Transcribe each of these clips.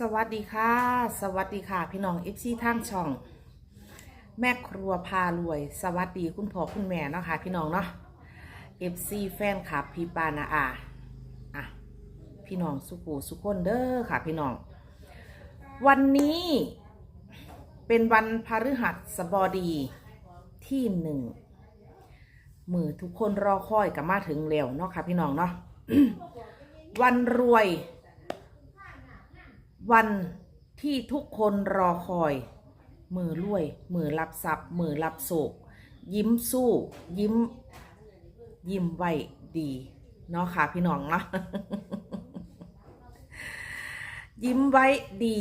สวัสดีค่ะ สวัสดีค่ะ พี่น้องเอฟซีทางช่อง แม่ครัวพารวย สวัสดีคุณพ่อคุณแม่เนาะค่ะพี่น้องเนาะเอฟซีแฟนคลับพี่ปานาอาอะพี่น้องสุกูสุคนเด้อค่ะพี่น้อง วันนี้เป็นวันพฤหัสบดีที่หนึ่งมือทุกคนรอคอยกับมาถึงเร็วเนาะค่ะพี่น้องเนาะวันรวย วันที่ทุกคนรอคอย มือรวย มือรับทรัพย์ มือรับโศก ยิ้มสู้ ยิ้ม ยิ้มไว้ดี เนาะค่ะพี่น้องเนาะยิ้มไว้ดี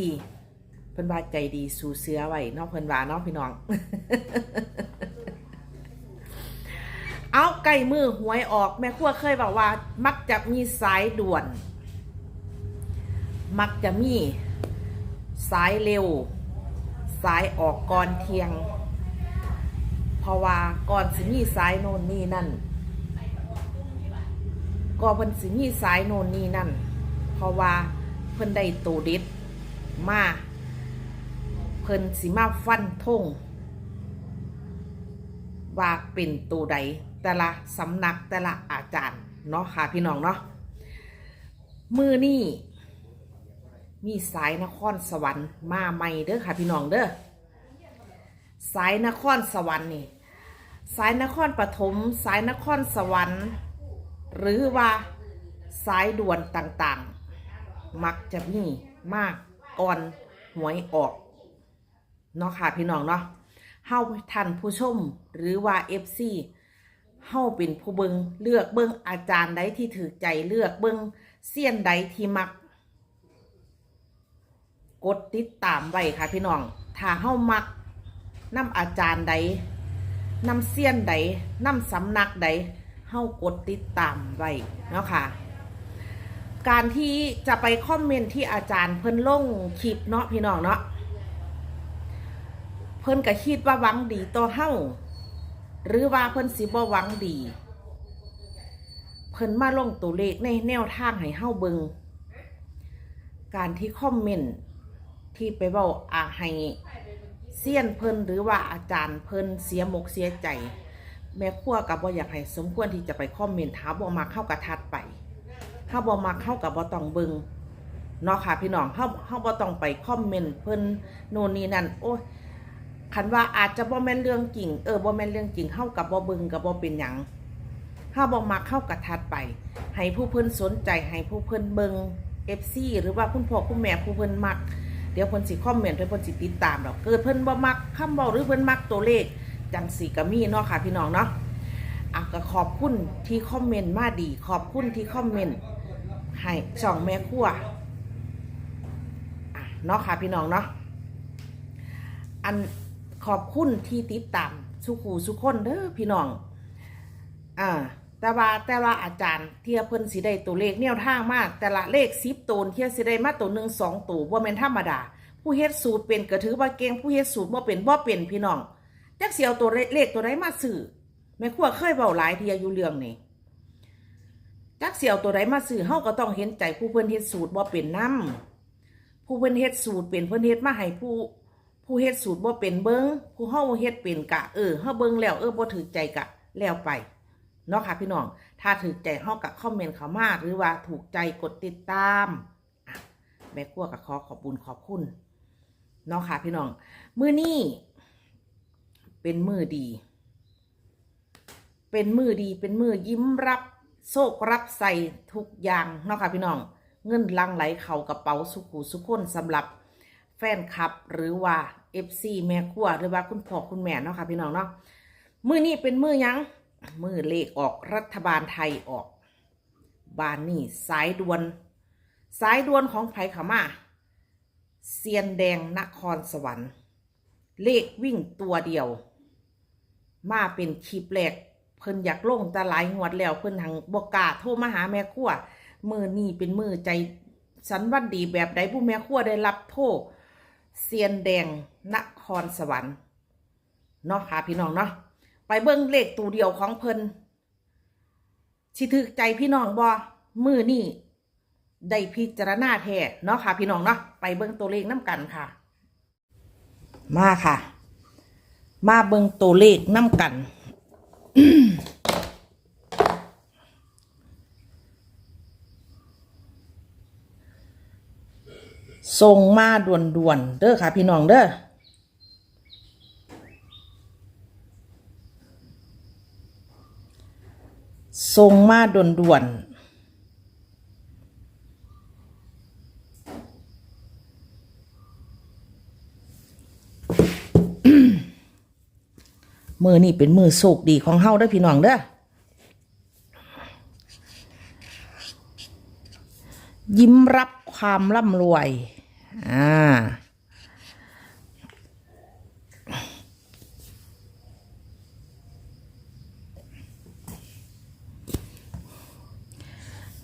เพิ่นว่าใจดีสู่เสือไว้นาะเพิ่นว่าเนาะพี่น้อง เอาไก่มือหวยออก แม่ครัวเคยบอกว่า มักจะมีสายด่วน มักจะมี สายเร็ว สายออกก่อนเที่ยง เพราะว่าก่อนสิมีสายโน่นนี่นั่นก่อนเพิ่นสิมีสายโน่นนี่นั่น เพราะว่าเพิ่นได้ตูด็ดมาเพิ่นสิมาฟันทงว่าเป็นตัวใดแต่ละสำนักแต่ละอาจารย์เนาะค่ะพี่น้องเนาะมือนี่ มีสายนครสวรรค์มาใหม่เด้อค่ะพี่น้องเด้อสายนครสวรรค์นี่สายนครปฐมสายนครสวรรค์ หรือว่าสายด่วนต่างๆ มักจะมีมากก่อนหวยออกเนาะค่ะพี่น้องเนาะเฮาท่านผู้ชมหรือว่า FC เฮาเป็นผู้เบิงเลือกเบิงอาจารย์ใดที่ถือใจเลือกเบิงเสี้ยนใดที่มัก กดติดตามไว้ค่ะพี่น้อง ถ้าเฮามักนำอาจารย์ใดนำเซียนใดนำสำนักใดเฮากดติดตามไว้เนาะค่ะ การที่จะไปคอมเมนต์ที่อาจารย์เพิ่นลงคลิปเนาะพี่น้องเนาะ เพิ่นก็คิดว่าหวังดีต่อเฮาหรือว่าเพิ่นสิบ่หวังดี เพิ่นมาลงตัวเลขในแนวทางให้เฮาเบิงการที่คอมเมนต์ ที่ไปเว้าอาให้เซียนเพิ่นหรือว่าอาจารย์เพิ่นเสียมกเสียใจ แม่ครัวกับบ่อยากให้สมควรที่จะไปคอมเมนต์หาบ่มาเข้ากับทัดไปถ้าบ่มาเข้ากับบ่ต้องเบิงเนาะค่ะพี่น้องเฮาเฮาบ่ต้องไปคอมเมนต์เพิ่นโน่นนี่นั่นโอ้ยคันว่าอาจจะบ่แม่นเรื่องจริงเออบ่แม่นเรื่องจริงเฮากับบ่เบิงกับบ่เป็นหยังเฮาบ่มาเข้ากับทัดไป ให้ผู้เพิ่นสนใจ ให้ผู้เพิ่นเบิง FC หรือว่าคุณพ่อคุณแม่ผู้เพิ่นมัก เดี๋ยวเพิ่นสิคอมเมนต์เพิ่นสิติดตามดอกเกิดเพิ่นบ่มักคำเว้าหรือเพิ่นมักตัวเลขจังสิก็มีเนาะค่ะพี่น้องเนาะอะก็ขอบคุณที่คอมเมนต์มาดี ขอบคุณที่คอมเมนต์ให้ช่องแม่ครัวอะเนาะค่ะพี่น้องเนาะอันขอบคุณที่ติดตามสุขูสุขคนเด้อพี่น้องอ่า แต่ว่าแต่ว่าอาจารย์เทียเพิ่นสิได้ตัวเลขแนวทางมาก แต่ละเลขสิบตัวเทียสิได้มาตัวหนึ่งสองตัวบ่แม่นธรรมดา ผู้เฮ็ดสูตรเป็นก็ถือว่าเก่งผู้เฮ็ดสูตรบ่เป็นบ่เป็นพี่น้องจักสิเอาตัวเลขตัวใดมาซื้อแม่ครัวเคยเว้าหลายเทียอยู่เรื่องนี้จักสิเอาตัวใดมาซื้อเฮาก็ต้องเห็นใจผู้เพิ่นเฮ็ดสูตรบ่เป็นนํผู้เพิ่นเฮ็ดสูตรเป็นเพิ่นเฮ็ดมาให้ผู้ผู้เฮ็ดสูตรบ่เป็นเบิ่งผู้เฮาเฮ็ดเป็นกะเออเฮาเบิ่งแล้วเออบ่ถือใจกะแล้วไป เนาะค่ะพี่น้อง ถ้าถือใจเฮากับคอมเมนต์เขามาหรือว่าถูกใจกดติดตามแม่กลัวกับขอขอบบุญขอบคุณเนาะค่ะพี่น้อง มือนี้เป็นมือดี เป็นมือดีเป็นมือยิ้มรับโชครับใส่ทุกอย่างเนาะค่ะพี่น้อง เงินลังไหลเข่ากระเป๋าสุขุสุขคนสำหรับแฟนคลับหรือว่า FC แม่ครัวหรือว่าคุณพ่อคุณแม่เนาะค่ะพี่น้องเนาะมือนี้เป็นมือยัง มือเลขออกรัฐบาลไทยออก บานนี่สายด่วน สายด่วนของไผ่ขามาเซียนแดงนครสวรรค์ เลขวิ่งตัวเดียว มาเป็นคลิปแรกเพิ่นอยากลงแต่หลายงวดแล้วเพิ่นทางบกาโทรมาหาแม่ครัวมือนี่เป็นมือใจสันวันดีแบบใดผู้แม่ครัวได้รับโทษเซียนแดงนครสวรรค์เนาะค่ะพี่น้องเนาะ เบิ่งเลขตัวเดียวของเพิ่นสิถึกใจพี่น้องบ่มือนี่ได้พิจารณาแท้เนาะค่ะ พี่น้องเนาะไปเบิ่งตัวเลขน้ำกันค่ะ มาค่ะ มาเบิ่งตัวเลขน้ำกันส่งมาด่วนๆเด้อค่ะ พี่น้องเด้อ ส่งมาด่วนๆมือนี่เป็นมือโศกดีของเฮาเด้อพี่น้องเด้อยิ้มรับความร่ำรวย อ่า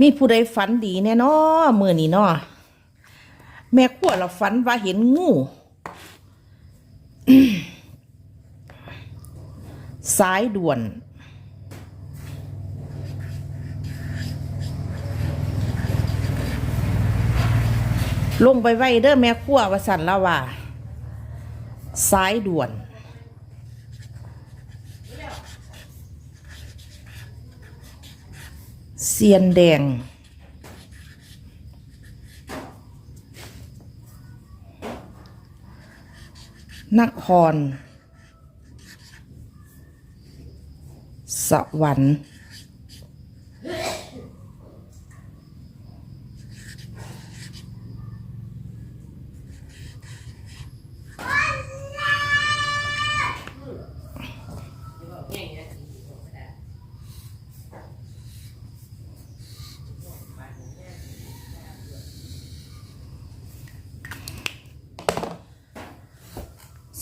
มีผู้ใดฝันดีแน่นอมือนี้เนาะแม่ขั้วเราฝันว่าเห็นงูสายด่วน ลงไปไว้เด้อแม่ขั้ววสันละว่า สายด่วน ซียนแดง นคร สวรรค์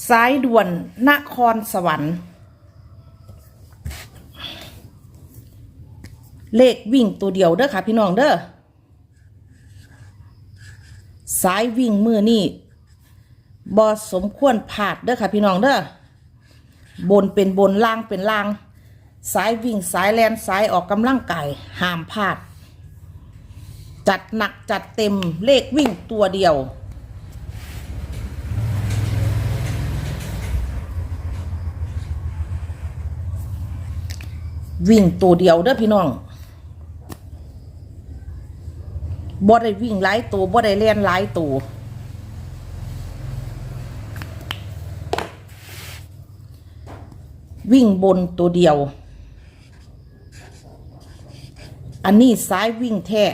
สายด่วนนครสวรรค์ เลขวิ่งตัวเดียวเด้อค่ะพี่น้องเด้อสายวิ่งมือนี่บอสมควรผาดเด้อค่ะพี่น้องเด้อบนเป็นบนล่างเป็นล่าง สายวิ่งสายแลนสายออกกำลังกายห้ามพลาด จัดหนักจัดเต็มเลขวิ่งตัวเดียว วิ่งตัวเดียวเด้อพี่น้องบ่ได้วิ่งหลายตัวบ่ได้เล่นหลายตัววิ่งบนตัวเดียว อันนี้ซ้ายวิ่งแท้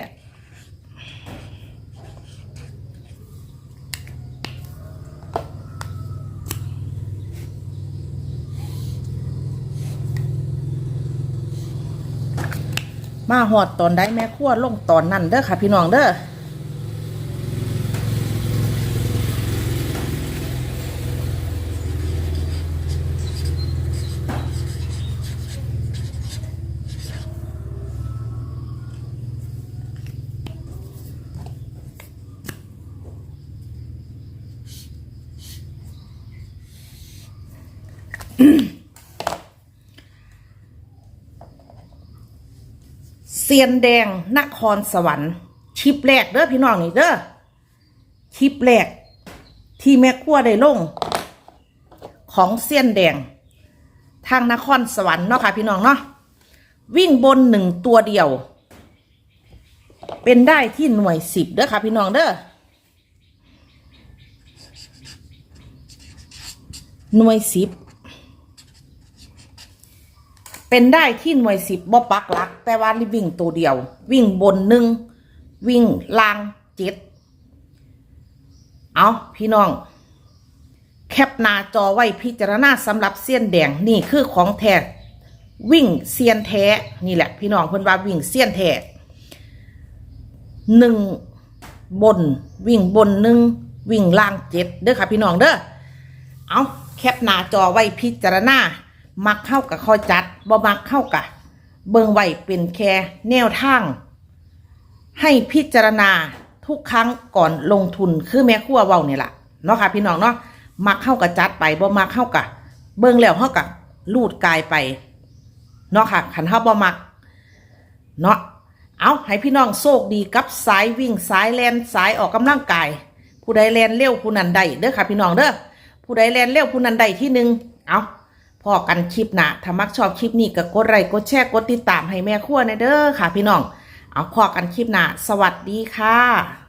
มาหอดตอนได้แม่ขั้วลงตอนนั้นเด้อค่ะพี่น้องเด้อ เซียนแดงนครสวรรค์ชิปแรกเด้อพี่น้องนี่เด้อชิปแรกที่แม่ครัวได้ลง ของเซียนแดง ทางนครสวรรค์เนาะค่ะพี่น้องเนาะวิ่งบนหนึ่งตัวเดียว เป็นได้ที่หน่วยสิบเด้อค่ะพี่น้องเด้อหน่วยสิบ เป็นได้ที่หน่วยสิบบ่ปักหลัก แต่ว่าวิ่งตัวเดียว วิ่งบนหนึ่งวิ่งล่างเจ็ดเอาพี่น้อง แคปหน้าจอไว้พิจารณาสำหรับเสี้ยนแดงนี่คือของแท้วิ่งเซียนแท้นี่แหละ พี่น้องเพิ่นว่าวิ่งเซียนแท้หนึ่งบนวิ่งบนหนึ่งวิ่งล่างเจ็ดเด้อค่ะพี่น้องเด้อเอาแคปหน้าจอไว้พิจารณา มักเข้ากับข้อจัดบ่มักเข้ากับเบิงไวเป็นแค่แนวทาง ให้พิจารณาทุกครั้งก่อนลงทุนคือแม่ครัวเว้านี่ยล่ะเนาะค่ะพี่น้องเนาะมักเข้ากับจัดไปบ่มักเข้ากับเบิงแล้วเข้ากับลูดกายไปเนาะค่ะขันเฮาบ่มักเนาะเอาให้พี่น้องโชคดีกับสายวิ่งสายแลนสายออกกำลังกาย ผู้ใดแลนเร็วผู้นั้นได้เด้อค่ะพี่น้องเด้อผู้ใดแลนเร็วผู้นั้นได้ที่หนึ่งเอา พอกันคลิปหนะถ้ามักชอบคลิปนี้ก็กดไลค์กดแชร์กดติดตามให้แม่ครัวในเด้อค่ะ พี่น้อง เอาพอกันคลิปหนะสวัสดีค่ะ